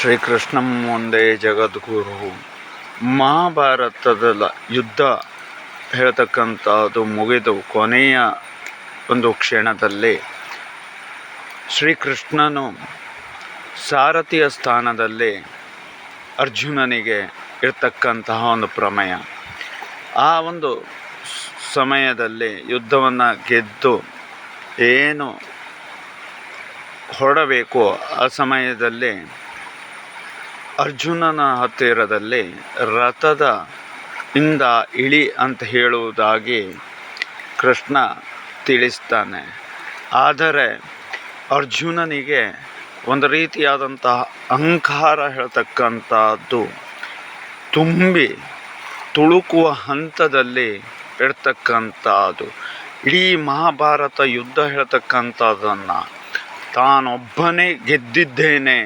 ಶ್ರೀಕೃಷ್ಣಂ ಒಂದೇ ಜಗದ್ಗುರು. ಮಹಾಭಾರತದ ಯುದ್ಧ ಹೇಳ್ತಕ್ಕಂಥದ್ದು ಮುಗಿದು ಕೊನೆಯ ಒಂದು ಕ್ಷಣದಲ್ಲಿ ಶ್ರೀಕೃಷ್ಣನು ಸಾರಥಿಯ ಸ್ಥಾನದಲ್ಲಿ ಅರ್ಜುನನಿಗೆ ಇರ್ತಕ್ಕಂತಹ ಒಂದು ಪ್ರಮೇಯ. ಆ ಒಂದು ಸಮಯದಲ್ಲಿ ಯುದ್ಧವನ್ನು ಗೆದ್ದು ಏನು ಹೊರಡಬೇಕು ಆ ಸಮಯದಲ್ಲಿ ಅರ್ಜುನನ ಹತ್ತಿರದಲ್ಲಿ ರಥದ ಇಂದ ಇಳಿ ಅಂತ ಹೇಳುವುದಾಗಿ ಕೃಷ್ಣ ತಿಳಿಸ್ತಾನೆ. ಆದರೆ ಅರ್ಜುನನಿಗೆ ಒಂದು ರೀತಿಯಾದಂತಹ ಅಹಂಕಾರ ಹೇಳ್ತಕ್ಕಂಥದ್ದು ತುಂಬಿ ತುಳುಕುವ ಹಂತದಲ್ಲಿ ಇರ್ತಕ್ಕಂಥದ್ದು. ಇಡೀ ಮಹಾಭಾರತ ಯುದ್ಧ ಹೇಳ್ತಕ್ಕಂಥದ್ದನ್ನು ತಾನೊಬ್ಬನೇ ಗೆದ್ದಿದ್ದೇನೆ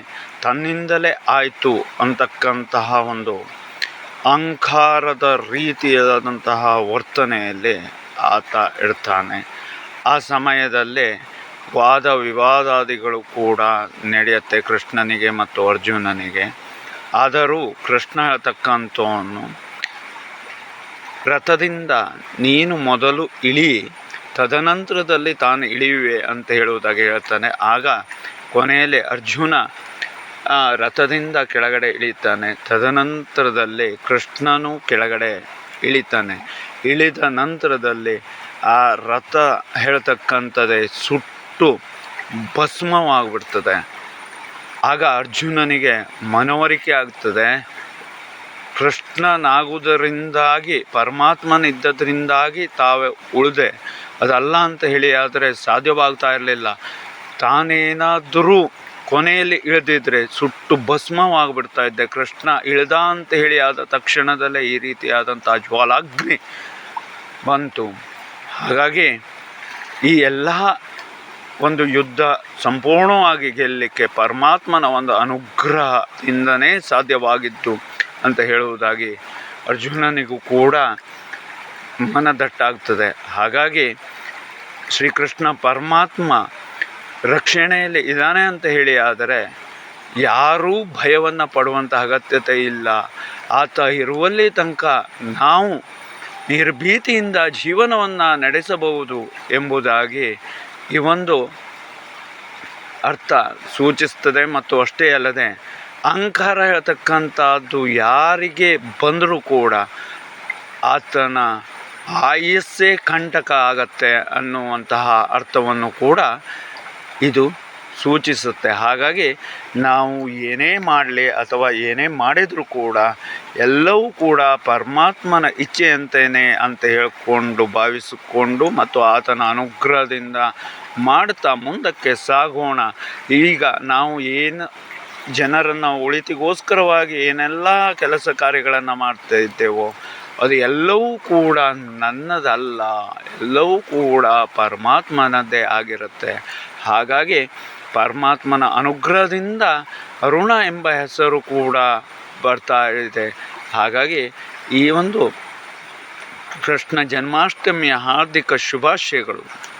ತನ್ನಿಂದಲೇ ಆಯಿತು ಅಂತಕ್ಕಂತಹ ಒಂದು ಅಹಂಕಾರದ ರೀತಿಯಾದಂತಹ ವರ್ತನೆಯಲ್ಲಿ ಆತ ಇರ್ತಾನೆ. ಆ ಸಮಯದಲ್ಲಿ ವಾದ ವಿವಾದಾದಿಗಳು ಕೂಡ ನಡೆಯುತ್ತೆ ಕೃಷ್ಣನಿಗೆ ಮತ್ತು ಅರ್ಜುನನಿಗೆ. ಆದರೂ ಕೃಷ್ಣ ಹೇಳ್ತಕ್ಕಂಥವನು, ರಥದಿಂದ ನೀನು ಮೊದಲು ಇಳಿ, ತದನಂತರದಲ್ಲಿ ತಾನು ಇಳಿಯುವೆ ಅಂತ ಹೇಳುವುದಾಗಿ ಹೇಳ್ತಾನೆ. ಆಗ ಕೊನೆಯಲ್ಲಿ ಅರ್ಜುನ ರಥದಿಂದ ಕೆಳಗಡೆ ಇಳಿತಾನೆ. ತದನಂತರದಲ್ಲಿ ಕೃಷ್ಣನು ಕೆಳಗಡೆ ಇಳಿತಾನೆ. ಇಳಿದ ನಂತರದಲ್ಲಿ ಆ ರಥ ಹೇಳ್ತಕ್ಕಂಥದ್ದೇ ಸುಟ್ಟು ಭಸ್ಮವಾಗ್ಬಿಡ್ತದೆ. ಆಗ ಅರ್ಜುನನಿಗೆ ಮನವರಿಕೆ ಆಗ್ತದೆ. ಕೃಷ್ಣನಾಗುವುದರಿಂದಾಗಿ, ಪರಮಾತ್ಮನಿದ್ದದರಿಂದಾಗಿ ತಾವೇ ಉಳಿದೆ. ಅದಲ್ಲ ಅಂತ ಹೇಳಿ ಆದರೆ ಸಾಧ್ಯವಾಗ್ತಾ ಇರಲಿಲ್ಲ. ತಾನೇನಾದರೂ ಕೊನೆಯಲ್ಲಿ ಇಳಿದಿದ್ರೆ ಸುಟ್ಟು ಭಸ್ಮವಾಗಿಬಿಡ್ತಾ ಇದ್ದೆ. ಕೃಷ್ಣ ಇಳ್ದ ಅಂತ ಹೇಳಿ ಆದ ತಕ್ಷಣದಲ್ಲೇ ಈ ರೀತಿಯಾದಂಥ ಜ್ವಾಲಾಗ್ನಿ ಬಂತು. ಹಾಗಾಗಿ ಈ ಎಲ್ಲ ಒಂದು ಯುದ್ಧ ಸಂಪೂರ್ಣವಾಗಿ ಗೆಲ್ಲಲಿಕ್ಕೆ ಪರಮಾತ್ಮನ ಒಂದು ಅನುಗ್ರಹದಿಂದನೇ ಸಾಧ್ಯವಾಗಿತ್ತು ಅಂತ ಹೇಳುವುದಾಗಿ ಅರ್ಜುನನಿಗೂ ಕೂಡ ಮನದಟ್ಟಾಗ್ತದೆ. ಹಾಗಾಗಿ ಶ್ರೀಕೃಷ್ಣ ಪರಮಾತ್ಮ ರಕ್ಷಣೆಯಲ್ಲಿ ಇದ್ದಾನೆ ಅಂತ ಹೇಳಿ ಆದರೆ ಯಾರೂ ಭಯವನ್ನು ಪಡುವಂಥ ಅಗತ್ಯತೆ ಇಲ್ಲ. ಆತ ಇರುವಲ್ಲಿ ತನಕ ನಾವು ನಿರ್ಭೀತಿಯಿಂದ ಜೀವನವನ್ನು ನಡೆಸಬಹುದು ಎಂಬುದಾಗಿ ಈ ಒಂದು ಅರ್ಥ ಸೂಚಿಸ್ತದೆ ಮತ್ತು ಅಷ್ಟೇ ಅಲ್ಲದೆ ಅಹಂಕಾರ ಹೇಳ್ತಕ್ಕಂಥದ್ದು ಯಾರಿಗೆ ಬಂದರೂ ಕೂಡ ಆತನ ಆಯಸ್ಸೇ ಕಂಟಕ ಆಗತ್ತೆ ಅನ್ನುವಂತಹ ಅರ್ಥವನ್ನು ಕೂಡ ಇದು ಸೂಚಿಸುತ್ತೆ. ಹಾಗಾಗಿ ನಾವು ಏನೇ ಮಾಡಲಿ ಅಥವಾ ಏನೇ ಮಾಡಿದರೂ ಕೂಡ ಎಲ್ಲವೂ ಕೂಡ ಪರಮಾತ್ಮನ ಇಚ್ಛೆಯಂತೆಯೇ ಅಂತ ಹೇಳಿಕೊಂಡು ಭಾವಿಸಿಕೊಂಡು ಮತ್ತು ಆತನ ಅನುಗ್ರಹದಿಂದ ಮಾಡ್ತಾ ಮುಂದಕ್ಕೆ ಸಾಗೋಣ. ಈಗ ನಾವು ಏನು ಜನರನ್ನು ಉಳಿತಿಗೋಸ್ಕರವಾಗಿ ಏನೆಲ್ಲ ಕೆಲಸ ಕಾರ್ಯಗಳನ್ನು ಮಾಡ್ತಾ ಇದ್ದೇವೋ ಅದು ಎಲ್ಲವೂ ಕೂಡ ನನ್ನದಲ್ಲ. ಎಲ್ಲವೂ ಕೂಡ ಪರಮಾತ್ಮನದ್ದೇ ಆಗಿರುತ್ತೆ. ಹಾಗಾಗಿ ಪರಮಾತ್ಮನ ಅನುಗ್ರಹದಿಂದ ಅರುಣ ಎಂಬ ಹೆಸರು ಕೂಡ ಬರ್ತಾ ಇದೆ. ಹಾಗಾಗಿ ಈ ಒಂದು ಕೃಷ್ಣ ಜನ್ಮಾಷ್ಟಮಿಯ ಹಾರ್ದಿಕ ಶುಭಾಶಯಗಳು.